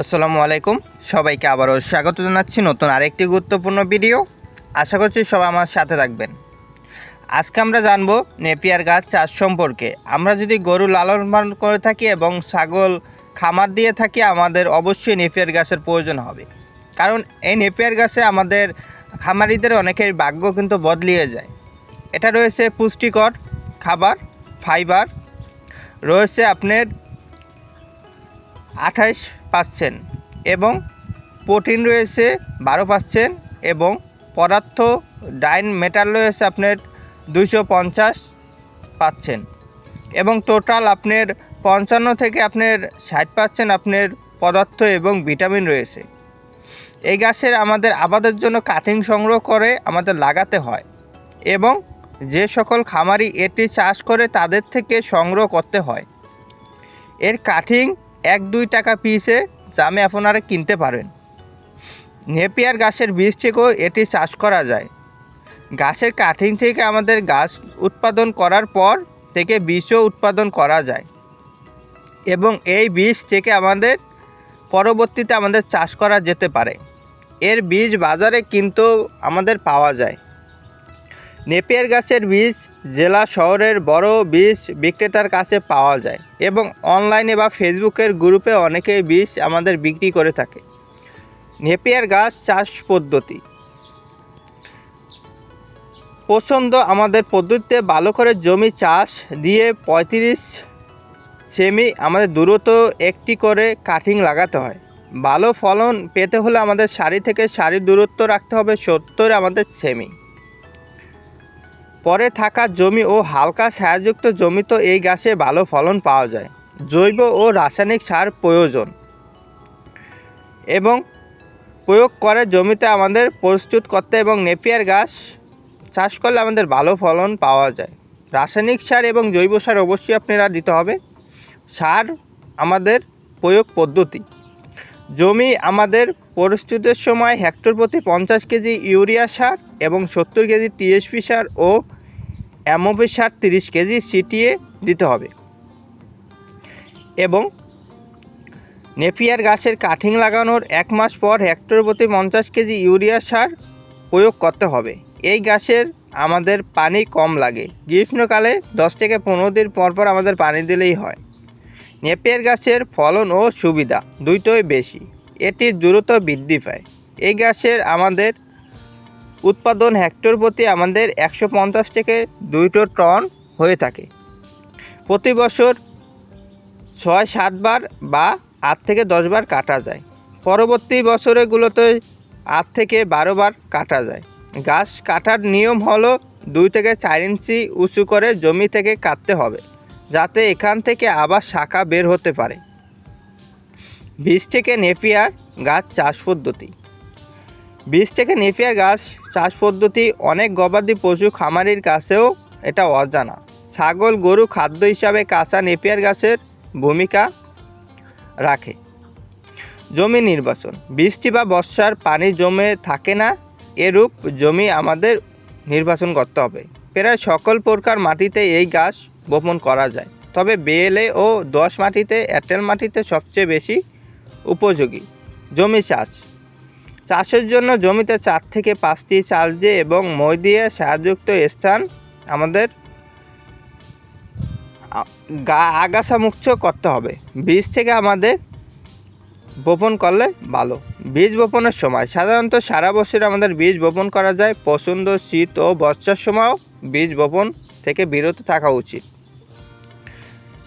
আসসালামু আলাইকুম। সবাইকে আবারও স্বাগত জানাচ্ছি নতুন আরেকটি গুরুত্বপূর্ণ ভিডিও। আশা করছি সবাই আমার সাথে থাকবেন। আজকে আমরা জানব নেপিয়ার গাছ চাষ সম্পর্কে। আমরা যদি গরু লালন পালন করে থাকি এবং ছাগল খামার দিয়ে থাকি, আমাদের অবশ্যই নেপিয়ার গাছের প্রয়োজন হবে। কারণ এই নেপিয়ার গাছে আমাদের খামারিদের অনেকের ভাগ্য কিন্তু বদলিয়ে যায়। এটা রয়েছে পুষ্টিকর খাবার, ফাইবার। রয়েছে আপনার আঠাইশ পাচ্ছেন এবং প্রোটিন রয়েছে বারো পাচ্ছেন এবং পদার্থ ডাইন মেটাল রয়েছে আপনার দুইশো পঞ্চাশ পাচ্ছেন এবং টোটাল আপনার পঞ্চান্ন থেকে আপনার ষাট পাচ্ছেন আপনার পদার্থ এবং ভিটামিন রয়েছে। এই গাছের আমাদের আবাদের জন্য কাটিং সংগ্রহ করে আমাদের লাগাতে হয় এবং যে সকল খামারি এটি চাষ করে তাদের থেকে সংগ্রহ করতে হয়। এর কাটিং এক, দুই টাকা পিসে জামে আপনারা কিনতে পারেন। নেপিয়ার গাছের বীজ থেকেও এটি চাষ করা যায়। গাছের কাটিং থেকে আমাদের গাছ উৎপাদন করার পর থেকে বীজও উৎপাদন করা যায়। এবং এই বীজ থেকে আমাদের পরবর্তীতে আমাদের চাষ করা যেতে পারে। এর বীজ বাজারে কিন্তু আমাদের পাওয়া যায়। নেপিয়ার গাছের বীজ জেলা শহরের বড় বীজ বিক্রেতার কাছে পাওয়া যায় এবং অনলাইনে বা ফেসবুকের গ্রুপে অনেকেই বীজ আমাদের বিক্রি করে থাকে। নেপিয়ার গাছ চাষ পদ্ধতি। পছন্দ আমাদের পদ্ধতিতে ভালো করে জমি চাষ দিয়ে পঁয়ত্রিশ সেমি আমাদের দূরত্ব একটি করে কাটিং লাগাতে হয়। ভালো ফলন পেতে হলে আমাদের সারি থেকে সারি দূরত্ব রাখতে হবে সত্তর আমাদের সেমি। পরে থাকা জমি ও হালকা সারযুক্ত জমিতে এই গাছে ভালো ফলন পাওয়া যায়। জৈব ও রাসায়নিক সার প্রয়োজন। এবং প্রয়োগ করে জমিতে আমাদের প্রস্তুত করতে এবং নেপিয়ার গাছ চাষ করলে আমাদের ভালো ফলন পাওয়া যায়। রাসায়নিক সার এবং জৈব সার অবশ্যই আপনারা দিতে হবে। সার আমাদের প্রয়োগ পদ্ধতি। জমি আমাদের প্রস্তুতের সময় হেক্টর প্রতি পঞ্চাশ কেজি ইউরিয়া সার এবং সত্তর কেজি টিএসপি সার ও এমওপি সার তিরিশ কেজি সিটিএ দিতে হবে। এবং নেপিয়ার গাছের কাঠিং লাগানোর এক মাস পর হেক্টর প্রতি পঞ্চাশ কেজি ইউরিয়া সার প্রয়োগ করতে হবে। এই গাছের আমাদের পানি কম লাগে। গ্রীষ্মকালে দশ থেকে পনেরো দিন পর পর আমাদের পানি দিলেই হয়। নেপিয়ার গাছের ফলন ও সুবিধা দুইটোই বেশি। এটি দ্রুত বৃদ্ধি পায়। এই গাছের আমাদের উৎপাদন হেক্টর প্রতি আমাদের একশো পঞ্চাশ থেকে দুইটো টন হয়ে থাকে। প্রতি বছর ছয় সাতবার বা আট থেকে দশবার কাটা যায়। পরবর্তী বছরগুলোতে আট থেকে বারোবার কাটা যায়। গাছ কাটার নিয়ম হলো দুই থেকে চার ইঞ্চি উঁচু করে জমি থেকে কাটতে হবে, যাতে এখান থেকে আবার শাখা বের হতে পারে। বীজ থেকে নেপিয়ার গাছ চাষ পদ্ধতি। বীজ থেকে নেপিয়ার গাছ চাষ পদ্ধতি, অনেক গবাদি পশু খামারির কাছেও এটা অজানা। ছাগল, গরু খাদ্য হিসাবে কাঁচা নেপিয়ার গাছের ভূমিকা রাখে। জমি নির্বাচন, বৃষ্টি বা বর্ষার পানি জমে থাকে না, এরূপ জমি আমাদের নির্বাচন করতে হবে। প্রায় সকল প্রকার মাটিতে এই গাছ বপন করা যায়, তবে বেলে ও দশ মাটিতে, এঁটেল মাটিতে সবচেয়ে বেশি উপযোগী। জমি চাষ চাষের জন্য জমিতে চার থেকে পাঁচটি চাল দিয়ে এবং মই দিয়ে সারযুক্ত স্থান আমাদের গা আগাছা মুক্ত করতে হবে। বীজ থেকে আমাদের বপন করলে ভালো। বীজ বপনের সময় সাধারণত সারা বছর আমাদের বীজ বপন করা যায়। পছন্দ, শীত ও বর্ষার সময়ও বীজ বপন থেকে বিরত থাকা উচিত।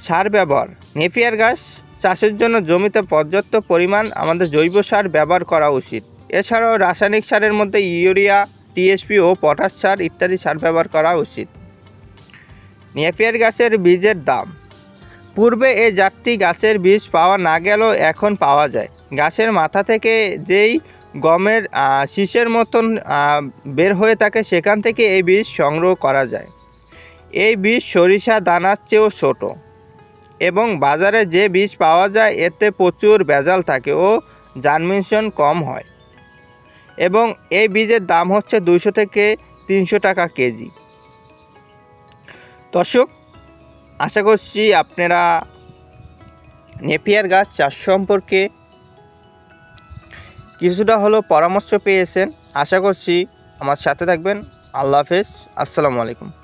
সার ব্যবহার। নেপিয়ার গাছ চাষের জন্য জমিতে পর্যাপ্ত পরিমাণ আমাদের জৈব সার ব্যবহার করা উচিত। এছাড়াও রাসায়নিক সারের মধ্যে ইউরিয়া টিএসপি ও পটাশ সার ইত্যাদি সার ব্যবহার করা উচিত। নেপিয়ার গাছের বীজের দাম। পূর্বে এ জাতটি গাছের বীজ পাওয়া না গেলেও এখন পাওয়া যায়। গাছের মাথা থেকে যেই গমের শীষের মতন বের হয়ে থাকে সেখান থেকে এই বীজ সংগ্রহ করা যায়। এই বীজ সরিষা, দানার চেয়েও ছোট এবং বাজারে যে বীজ পাওয়া যায় এতে প্রচুর ভেজাল থাকে ও জার্মিনেশন কম হয়। এবং এই বীজের দাম হচ্ছে দুইশো থেকে তিনশো টাকা কেজি। দর্শক, আশা করছি আপনারা নেপিয়ার গাছ চাষ সম্পর্কে কিছুটা হলো পরামর্শ পেয়েছেন। আশা করছি আমার সাথে থাকবেন। আল্লাহ হাফেজ। আসসালামু আলাইকুম।